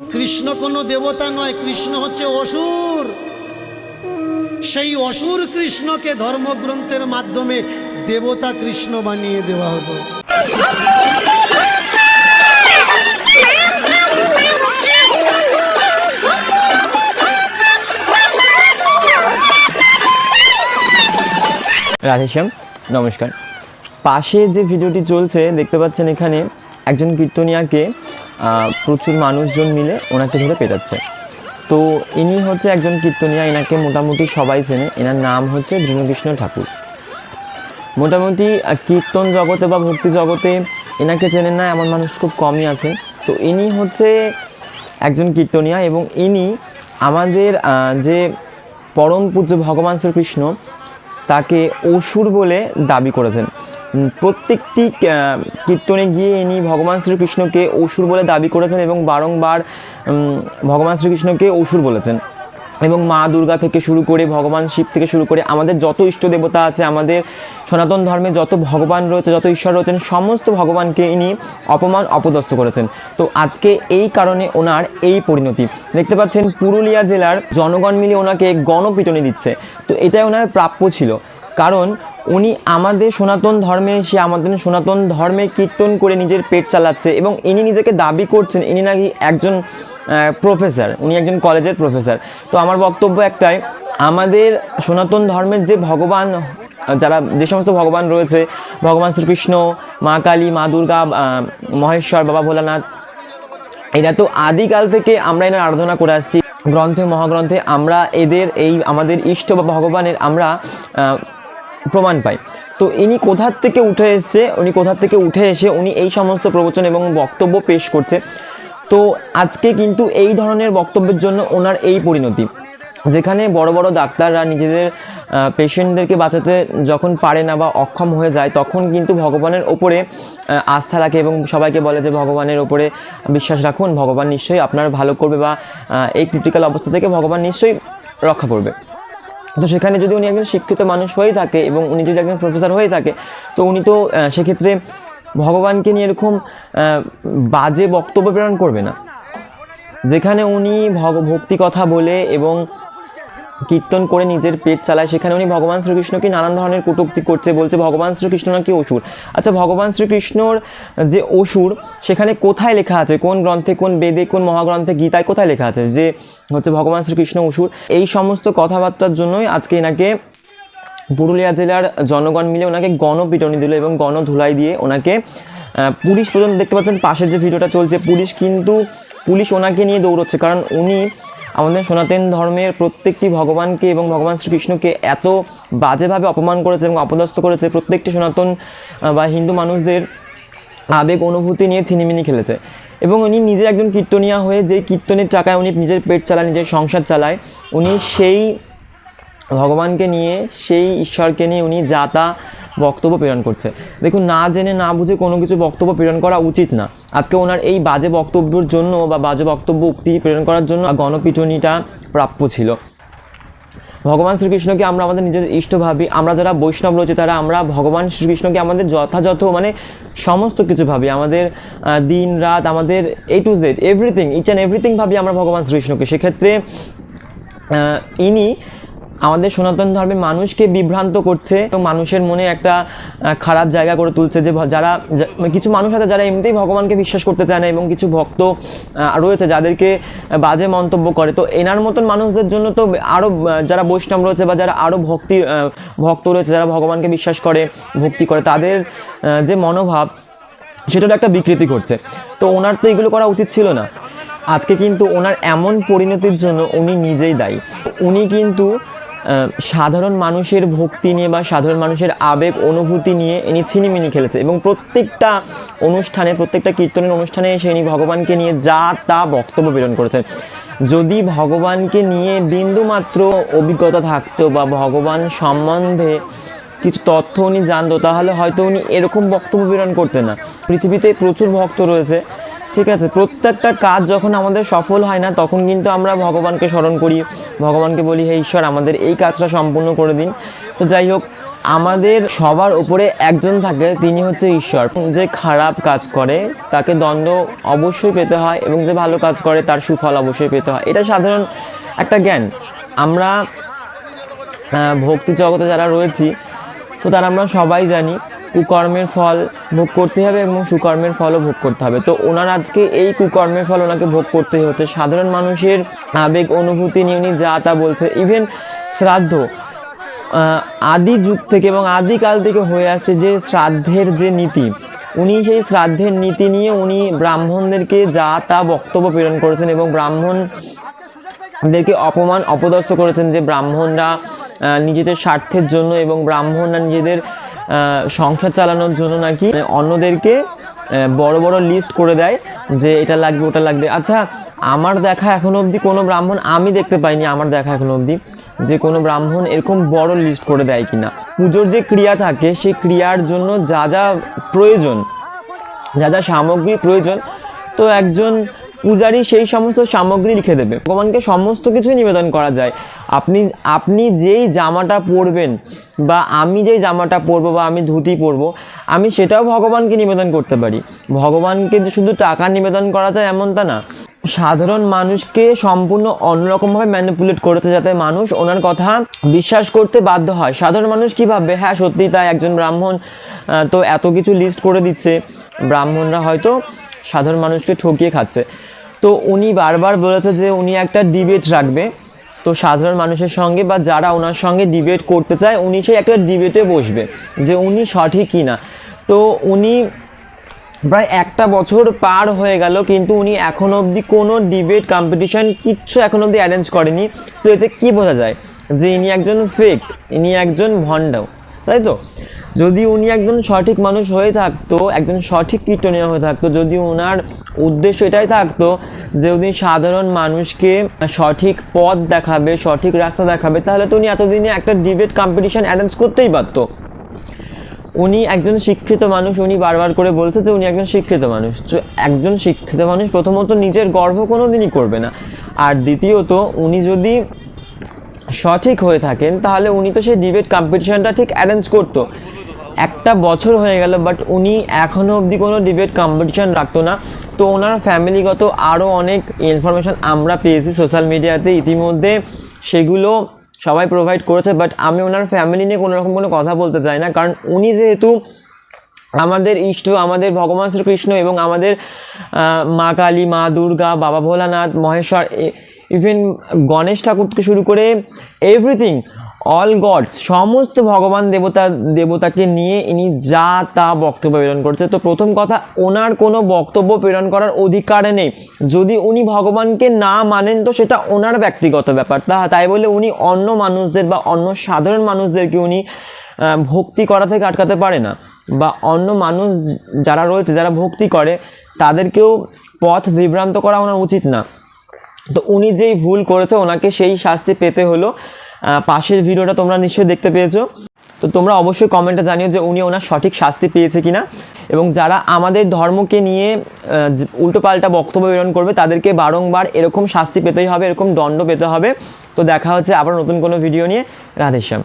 কৃষ্ণ কোনো দেবতা নয়, কৃষ্ণ হচ্ছে অসুর। সেই অসুর কৃষ্ণকে ধর্মগ্রন্থের মাধ্যমে দেবতা কৃষ্ণ বানিয়ে দেওয়া হলো। রাধেশ্যাম, নমস্কার। পাশে যে ভিডিওটি চলছে, দেখতে পাচ্ছেন এখানে একজন কীর্তনিয়াকে প্রচুর মানুষজন মিলে ওনাকে ধরে পেটাচ্ছে। তো ইনি হচ্ছে একজন কীর্তনিয়া এনাকে মোটামুটি সবাই চেনে। এনার নাম হচ্ছে দৃঢ়কৃষ্ণ ঠাকুর। মোটামুটি কীর্তন জগতে বা ভক্তি জগতে এনাকে চেনেন না, এমন মানুষ খুব কমই আছে তো ইনি হচ্ছে একজন কীর্তনিয়া এবং ইনি আমাদের যে পরম পূজ্য ভগবান শ্রীকৃষ্ণ, তাকে অসুর বলে দাবি করেছেন। প্রত্যেকটি কীর্তনে গিয়ে ইনি ভগবান শ্রীকৃষ্ণকে অসুর বলে দাবি করেছেন এবং বারংবার ভগবান শ্রীকৃষ্ণকে অসুর বলেছেন। এবং মা দুর্গা থেকে শুরু করে ভগবান শিব থেকে শুরু করে আমাদের যত ইষ্ট দেবতা আছে, আমাদের সনাতন ধর্মে যত ভগবান রয়েছে, যত ঈশ্বর রয়েছেন, সমস্ত ভগবানকে ইনি অপমান, অপদস্থ করেছেন। তো আজকে এই কারণে ওনার এই পরিণতি। দেখতে পাচ্ছেন, পুরুলিয়া জেলার জনগণ মিলে ওনাকে গণপিটনি দিচ্ছে। তো এটাই ওনার প্রাপ্য ছিল। কারণ উনি আমাদের সনাতন ধর্মে এসে আমাদের সনাতন ধর্মে কীর্তন করে নিজের পেট চালাচ্ছে এবং ইনি নিজেকে দাবি করছেন, ইনি নাকি একজন প্রফেসর উনি একজন কলেজের প্রফেসর তো আমার বক্তব্য একটাই, আমাদের সনাতন ধর্মের যে ভগবান, যারা যে সমস্ত ভগবান রয়েছে, ভগবান শ্রীকৃষ্ণ, মা কালী, মা দুর্গা মহেশ্বর, বাবা ভোলানাথ, এরা তো আদিকাল থেকে আমরা এনার আরাধনা করে আসছি। গ্রন্থে, মহাগ্রন্থে আমরা এদের, এই আমাদের ইষ্ট বা ভগবানের আমরা প্রমাণ পাই তো ইনি কোথার থেকে উঠে এসছে, উনি কোথার থেকে উঠে এসে উনি এই সমস্ত প্রবচন এবং বক্তব্য পেশ করছে। তো আজকে কিন্তু এই ধরনের বক্তব্যের জন্য ওনার এই পরিণতি। যেখানে বড় বড় ডাক্তাররা নিজেদের পেশেন্টদেরকে বাঁচাতে যখন পারে না বা অক্ষম হয়ে যায়, তখন কিন্তু ভগবানের ওপরে আস্থা রাখে এবং সবাইকে বলে যে ভগবানের ওপরে বিশ্বাস রাখুন, ভগবান নিশ্চয়ই আপনার ভালো করবে বা এই ক্রিটিক্যাল অবস্থা থেকে ভগবান নিশ্চয়ই রক্ষা করবে। তো সেখানে যদি উনি একজন শিক্ষিত মানুষ হয়ে থাকে এবং উনি যদি একজন প্রফেসর হয়ে থাকে, তো উনি তো সেক্ষেত্রে ভগবানকে নিয়ে এরকম বাজে বক্তব্য প্রেরণ করবে না। যেখানে উনি ভক্তি কথা বলে এবং কীর্তন করে নিজের পেট চালায়। সেখানে উনি ভগবান শ্রীকৃষ্ণকে নানান ধরনের কটূক্তি করছে, বলছে, ভগবান শ্রীকৃষ্ণ নাকি অসুর? আচ্ছা ভগবান শ্রীকৃষ্ণর যে অসুর, সেখানে কোথায় লেখা আছে? কোন গ্রন্থে, কোন বেদে, কোন মহাগ্রন্থে, গীতায় কোথায় লেখা আছে? যে হচ্ছে ভগবান শ্রীকৃষ্ণ অসুর, এই সমস্ত কথাবার্তার জন্যই আজকে এনাকে পুরুলিয়া জেলার জনগণ মিলে ওনাকে গণপিটনি দিল এবং গণধুলাই দিয়ে ওনাকে পুলিশ পর্যন্ত দেখতে পাচ্ছেন, পাশের যে ভিডিওটা চলছে, পুলিশ কিন্তু, পুলিশ ওনাকে নিয়ে দৌড়চ্ছে। কারণ উনি আমাদের সনাতন ধর্মের প্রত্যেকটি ভগবানকে এবং ভগবান শ্রীকৃষ্ণকে এত বাজেভাবে অপমান করেছে এবং অপদস্থ করেছে, প্রত্যেকটি সনাতন বা হিন্দু মানুষদের আবেগ অনুভূতি নিয়ে ছিনিমিনি খেলেছে। এবং উনি নিজে একজন কীর্তনিয়া হয়ে যে কীর্তনের টাকায় উনি নিজের পেট চালায়, নিজের সংসার চালায়, উনি সেই ভগবানকে নিয়ে, সেই ঈশ্বরকে নিয়ে উনি যা তা বক্তব্য প্রেরণ করছে। দেখুন, না জেনে না বুঝে কোনো কিছু বক্তব্য প্রেরণ করা উচিত না। আজকে ওনার এই বাজে বক্তব্যের জন্য বা বাজে বক্তব্য উক্তি প্রেরণ করার জন্য গণপিটনিটা প্রাপ্য ছিল। ভগবান শ্রীকৃষ্ণকে আমরা আমাদের নিজের ইষ্ট ভাবি, আমরা যারা বৈষ্ণব রয়েছে তারা আমরা ভগবান শ্রীকৃষ্ণকে আমাদের যথাযথ মানে সমস্ত কিছু ভাবি। আমাদের দিন, রাত, আমাদের A to Z everything each and everything ভাবি আমরা ভগবান শ্রীকৃষ্ণকে। সেক্ষেত্রে ইনি আমাদের সনাতন ধর্মের মানুষকে বিভ্রান্ত করছে এবং মানুষের মনে একটা খারাপ জায়গা করে তুলছে যে যারা মানে কিছু মানুষ আছে যারা এমনিতেই ভগবানকে বিশ্বাস করতে চায় না এবং কিছু ভক্ত রয়েছে যাদেরকে বাজে মন্তব্য করে। তো এনার মতন মানুষদের জন্য তো আরও যারা বৈষ্ণব রয়েছে বা যারা আরও ভক্তি ভক্ত রয়েছে, যারা ভগবানকে বিশ্বাস করে, ভক্তি করে, তাদের যে মনোভাব, সেটার একটা বিকৃতি ঘটছে। তো ওনার তো এগুলো করা উচিত ছিল না। আজকে কিন্তু ওনার এমন পরিণতির জন্য উনি নিজেই দায়ী। উনি কিন্তু সাধারণ মানুষের ভক্তি নিয়ে বা সাধারণ মানুষের আবেগ, অনুভূতি নিয়ে ইনি ছিনিমিনি খেলেছে। এবং প্রত্যেকটা অনুষ্ঠানে, প্রত্যেকটা কীর্তনের অনুষ্ঠানে এসে ইনি ভগবানকে নিয়ে যা তা বক্তব্য প্রেরণ করেছেন। যদি ভগবানকে নিয়ে বিন্দুমাত্র অভিজ্ঞতা থাকতো বা ভগবান সম্বন্ধে কিছু তথ্য উনি জানতো, তাহলে হয়তো উনি এরকম বক্তব্য প্রেরণ করতেন না। পৃথিবীতে প্রচুর ভক্ত রয়েছে। ঠিক আছে? প্রত্যেকটা কাজ যখন আমাদের সফল হয় না, তখন কিন্তু আমরা ভগবানকে স্মরণ করি। ভগবানকে বলি, হে ঈশ্বর, আমাদের এই কাজটা সম্পূর্ণ করে দিন। তো যাই হোক, আমাদের সবার উপরে একজন থাকে, তিনি হচ্ছে ঈশ্বর। যে খারাপ কাজ করে, তাকে দণ্ড অবশ্যই পেতে হয় এবং যে ভালো কাজ করে, তার সুফল অবশ্যই পেতে হয়। এটা সাধারণ একটা জ্ঞান। আমরা ভক্তি জগতে যারা রয়েছি, তো তারা আমরা সবাই জানি কুকর্মের ফল ভোগ করতে হবে এবং সুকর্মের ফলও ভোগ করতে হবে। তো ওনার আজকে এই কুকর্মের ফল ওনাকে ভোগ করতেই হচ্ছে। সাধারণ মানুষের আবেগ, অনুভূতি নিয়ে উনি যা তা বলছে ইভেন শ্রাদ্ধ আদি যুগ থেকে এবং আদিকাল থেকে হয়ে আসছে যে শ্রাদ্ধের যে নীতি, উনি সেই শ্রাদ্ধের নীতি নিয়ে উনি ব্রাহ্মণদেরকে যা তা বক্তব্য প্রেরণ করেছেন এবং ব্রাহ্মণ দেরকে অপমান, অপদস্থ করেছেন যে ব্রাহ্মণরা নিজেদের স্বার্থের জন্য এবং ব্রাহ্মণরা নিজেদের সংসার চালানোর জন্য নাকি মানে অন্যদেরকে বড় বড় লিস্ট করে দেয় যে এটা লাগবে, ওটা লাগবে। আচ্ছা আমার দেখা এখনও অবধি কোনো ব্রাহ্মণ, আমি দেখতে পাইনি আমার দেখা এখনও অবধি, যে কোনো ব্রাহ্মণ এরকম বড় লিস্ট করে দেয় কিনা। পুজোর যে ক্রিয়া থাকে, সেই ক্রিয়ার জন্য যা যা প্রয়োজন, যা যা সামগ্রী প্রয়োজন, তো একজন পূজারী সেই সমস্ত সামগ্রী লিখে দেবে। ভগবানকে সমস্ত কিছুই নিবেদন করা যায়। আপনি আপনি যেই জামাটা পরবেন বা আমি যেই জামাটা পরবো বা আমি ধুতি পরবো, আমি সেটাও ভগবানকে নিবেদন করতে পারি। ভগবানকে যে শুধু টাকা নিবেদন করা যায় এমনটা না। সাধারণ মানুষকে সম্পূর্ণ অন্যরকমভাবে ম্যানিপুলেট করেছে যাতে মানুষ ওনার কথা বিশ্বাস করতে বাধ্য হয়। সাধারণ মানুষ কী ভাববে হ্যাঁ সত্যি তাই, একজন ব্রাহ্মণ তো এত কিছু লিস্ট করে দিচ্ছে। ব্রাহ্মণরা হয়তো সাধারণ মানুষকে ঠকিয়ে খাচ্ছে। তো উনি বারবার বলেছে যে উনি একটা ডিবেট রাখবে। তো সাধারণ মানুষের সঙ্গে বা যারা ওনার সঙ্গে ডিবেট করতে চায়, উনি সেই একটা ডিবেটে বসবে যে উনি সঠিক কিনা। তো উনি প্রায় একটা বছর পার হয়ে গেল, কিন্তু উনি এখন অবধি কোনো ডিবেট কম্পিটিশন কিচ্ছু এখন অবধি অ্যারেঞ্জ করেনি। তো এতে কি বোঝা যায়? যে ইনি একজন ফেক ইনি একজন ভণ্ড তাই তো? যদি উনি একজন সঠিক মানুষ হয়ে থাকতো, একজন সঠিক কীর্তনীয় হয়ে থাকতো, যদি ওনার উদ্দেশ্য এটাই থাকতো যে উনি সাধারণ মানুষকে সঠিক পথ দেখাবে, সঠিক রাস্তা দেখাবে, তাহলে তো উনি এতদিনে একটা ডিবেট কম্পিটিশন অ্যারেঞ্জ করতেই পারতো। উনি একজন শিক্ষিত মানুষ, উনি বারবার করে বলছে যে উনি একজন শিক্ষিত মানুষ। তো একজন শিক্ষিত মানুষ প্রথমত নিজের গর্ব কোনো দিনই করবে না। আর দ্বিতীয়ত, উনি যদি সঠিক হয়ে থাকেন, তাহলে উনি তো সেই ডিবেট কম্পিটিশানটা ঠিক অ্যারেঞ্জ করতো। একটা বছর হয়ে গেল বাট উনি এখনও অবধি কোনো ডিবেট কম্পিটিশন রাখতো না। তো ওনার ফ্যামিলিগত আরও অনেক ইনফরমেশন আমরা পেয়েছি সোশ্যাল মিডিয়াতে ইতিমধ্যে সেগুলো সবাই প্রোভাইড করেছে বাট আমি ওনার ফ্যামিলি নিয়ে কোনো রকম কোনো কথা বলতে চাই না, কারণ উনি যেহেতু আমাদের ইষ্ট, আমাদের ভগবান শ্রীকৃষ্ণ এবং আমাদের মা কালী, মা দুর্গা, বাবা ভোলানাথ, মহেশ্বর ইভেন গণেশ ঠাকুর থেকে শুরু করে এভরিথিং অল গডস সমস্ত ভগবান দেবতা, দেবতাকে নিয়ে ইনি যা তা বক্তব্য প্রেরণ করছে। তো প্রথম কথা, ওনার কোনো বক্তব্য প্রেরণ করার অধিকার নেই। যদি উনি ভগবানকে না মানেন, তো সেটা ওনার ব্যক্তিগত ব্যাপার। তা, তাই বলে উনি অন্য মানুষদের বা অন্য সাধারণ মানুষদেরকে উনি ভক্তি করা থেকে আটকাতে পারে না। বা অন্য মানুষ যারা রয়েছে, যারা ভক্তি করে, তাদেরকেও পথ বিভ্রান্ত করা ওনার উচিত না। তো উনি যেই ভুল করেছে, ওনাকে সেই শাস্তি পেতে হলো। পাশের ভিডিওটা তোমরা নিশ্চয়ই দেখতে পেয়েছ। তো তোমরা অবশ্যই কমেন্টে জানিও যে উনি ওনার সঠিক শাস্তি পেয়েছে কিনা। এবং যারা আমাদের ধর্মকে নিয়ে উল্টোপাল্টা বক্তব্য প্রেরণ করবে, তাদেরকে বারংবার এরকম শাস্তি পেতেই হবে, এরকম দণ্ড পেতে হবে। তো দেখা হচ্ছে আবার নতুন কোনো ভিডিও নিয়ে। রাধেশ্যাম